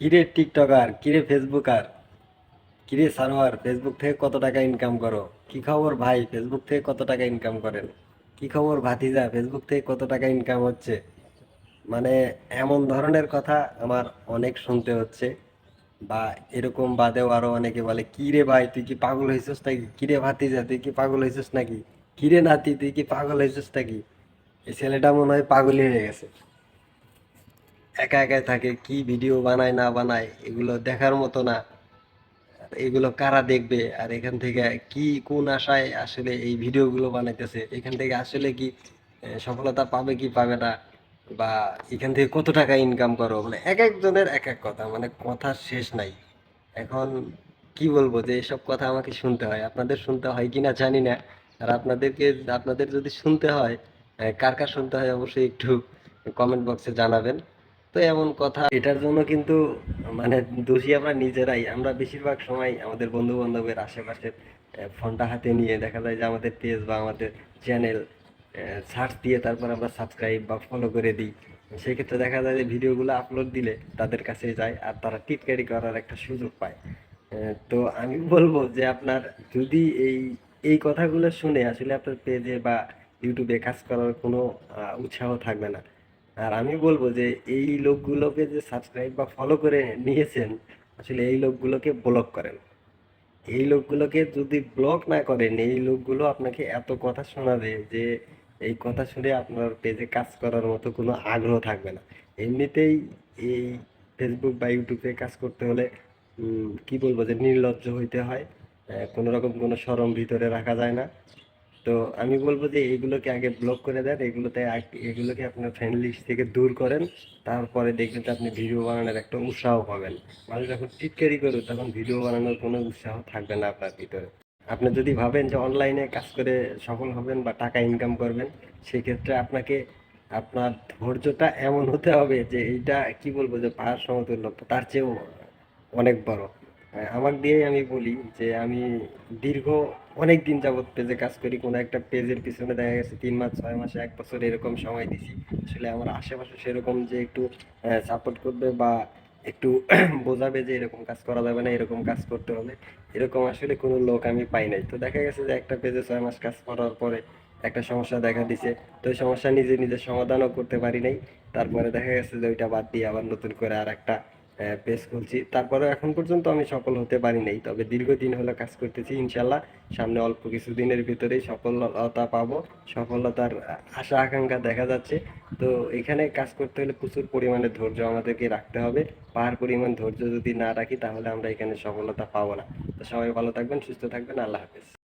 কিরে টিকটকার, কিরে ফেসবুকার, কিরে সারোয়ার ফেসবুক থেকে কত টাকা ইনকাম করো? কি খবর ভাই? ফেসবুক থেকে কত টাকা ইনকাম করেন? কি খবর ভাতিজা? ফেসবুক থেকে কত টাকা ইনকাম হচ্ছে? মানে এমন ধরনের কথা আমার অনেক শুনতে হচ্ছে। বা এরকম বাদেও আরও অনেকে বলে কি রে ভাই, তুই কি পাগল হয়েছিস নাকি? কি রে ভাতিজা, তুই কি পাগল হয়েছিস নাকি? কি রে নাতি, তুই কি পাগল হয়েছিস নাকি? এই ছেলেটা মনে হয় পাগলই হয়ে গেছে। একা একাই থাকে, কি ভিডিও বানায়, না বানায়, এগুলো দেখার মতো না। এগুলো কারা দেখবে? আর এখান থেকে কি, কোন আশায় আসলে এই ভিডিওগুলো বানাইতেছে? এখান থেকে আসলে কি সফলতা পাবে কি পাবে না? বা এখান থেকে কত টাকা ইনকাম করো? মানে এক একজনের এক এক কথা মানে কথা শেষ নাই। এখন কি বলব যে এসব কথা আমাকে শুনতে হয়। আপনাদের শুনতে হয় কিনা জানি না। আর আপনাদেরকে, আপনাদের যদি শুনতে হয় কার কার শুনতে হয় অবশ্যই একটু কমেন্ট বক্সে জানাবেন। তো এমন কথা। এটার জন্য কিন্তু মানে দোষী আমরা নিজেরাই। আমরা বেশিরভাগ সময় আমাদের বন্ধু বান্ধবের আশেপাশে ফোনটা হাতে নিয়ে দেখা যায় যে আমাদের পেজ বা আমাদের চ্যানেল সার্চ দিয়ে তারপর আমরা সাবস্ক্রাইব বা ফলো করে দিই। সেক্ষেত্রে দেখা যায় যে ভিডিওগুলো আপলোড দিলে তাদের কাছে যায় আর তারা টিটকারি করার একটা সুযোগ পায়। তো আমি বলব যে আপনার যদি এই এই কথাগুলো শুনে আসলে আপনার পেজে বা ইউটিউবে কাজ করার কোনো উৎসাহ থাকবে না। আর আমি বলব যে এই লোকগুলোকে যে সাবস্ক্রাইব বা ফলো করে নিয়েছেন, আসলে এই লোকগুলোকে ব্লক করেন। এই লোকগুলোকে যদি ব্লক না করেন, এই লোকগুলো আপনাকে এত কথা শোনাবে যে এই কথা শুনে আপনার পেজে কাজ করার মতো কোনো আগ্রহ থাকবে না। এমনিতেই এই ফেসবুক বা ইউটিউবে কাজ করতে হলে কি বলব যে নির্লজ্জ হইতে হয়। কোনো রকম কোনো শরম ভিতরে রাখা যায় না। তো আমি বলব যে এগুলোকে আগে ব্লক করে দেন, এগুলোতে এগুলোকে আপনার ফ্রেন্ড লিস্ট থেকে দূর করেন, তারপরে দেখবেন যে আপনি ভিডিও বানানোর একটা উৎসাহ পাবেন। মানুষ যখন টিটকারি করবে, তখন ভিডিও বানানোর কোনো উৎসাহ থাকবে না আপনার ভিতরে। আপনি যদি ভাবেন যে অনলাইনে কাজ করে সফল হবেন বা টাকা ইনকাম করবেন, সেক্ষেত্রে আপনাকে আপনার ধৈর্যটা এমন হতে হবে যে এইটা কি বলব যে পাহাড় সমতুল্য, তার চেয়েও অনেক বড়। আমার দিয়েই আমি বলি যে আমি দীর্ঘ অনেক দিন যাবত পেজে কাজ করি। কোনো একটা পেজের পিছনে দেখা গেছে তিন মাস, ছয় মাসে, এক বছর এরকম সময় দিছি। আসলে আমার আশেপাশে সেরকম যে একটু সাপোর্ট করবে বা একটু বোঝাবে যে এরকম কাজ করা যাবে না, এরকম কাজ করতে হবে এরকম আসলে কোনো লোক আমি পাই নাই। তো দেখা গেছে যে একটা পেজে ছয় মাস কাজ করার পরে একটা সমস্যা দেখা দিছে। তো সমস্যা নিজে নিজে সমাধানও করতে পারি নাই। তারপরে দেখা গেছে যে ওইটা বাদ দিয়ে আবার নতুন করে আর একটা পেজ খুলছি তারপরে এখন পর্যন্ত আমি সফল হতে পারি নাই, তবে দীর্ঘদিন হলো কাজ করতেছি ইনশাল্লাহ সামনে অল্প কিছু দিনের ভিতরেই সফলতা পাবো, সফলতার আশা, আকাঙ্ক্ষা দেখা যাচ্ছে। তো এখানে কাজ করতে হলে প্রচুর পরিমাণে ধৈর্য আমাদেরকে রাখতে হবে। পাহাড় পরিমাণ ধৈর্য যদি না রাখি, তাহলে আমরা এখানে সফলতা পাবো না। তো সবাই ভালো থাকবেন, সুস্থ থাকবেন, আল্লাহ হাফেজ।